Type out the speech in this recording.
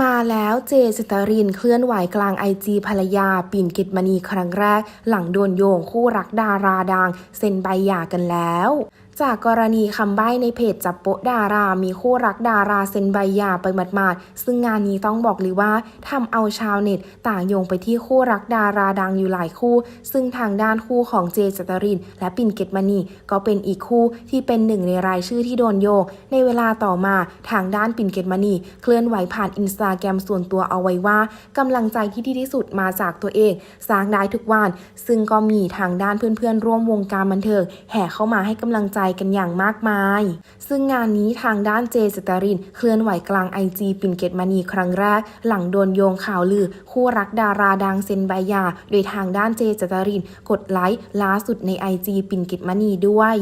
มาแล้วเจสตรินเคลื่อนไหวกลางไอจีภรรยา ปิ่นกิตมณีครั้งแรก หลังโดนโยงคู่รักดาราดัง เซ็นใบหย่ากันแล้ว จากกรณีคำใบ้ในเพจจับโปะดารา มีคู่รักดาราเซ็นใบหย่าไปหมาดๆ ซึ่งงานนี้ต้องบอกเลยว่าทำเอาชาวเน็ต ต่างโยงไปที่คู่รักดาราดังอยู่หลายคู่ ซึ่งทางด้านคู่ของเจสตริน และปิ่นเกตมณีก็เป็นอีกคู่ที่เป็นหนึ่งในรายชื่อที่โดนโยง ในเวลาต่อมาทางด้านปิ่นเกตมณีเคลื่อนไหวผ่านอินสตาแกรมส่วนตัวเอาไว้ว่ากำลังใจที่ดีที่สุดมาจากตัวเองสร้างได้ทุกวัน ซึ่งก็มีทางด้านเพื่อนๆร่วมวงการบันเทิงแห่เข้ามาให้กำลังใจกันอย่างมากมาย ซึ่งงานนี้ทางด้านเจสตาริน เคลื่อนไหวกลางไอจีปิ่นเกตมณีครั้งแรก หลังโดนโยงข่าวลือ คู่รักดาราดังเซนใบยา โดยทางด้านเจสตาริน กดไลค์ล่าสุดในไอจีปิ่นเกตมณีด้วย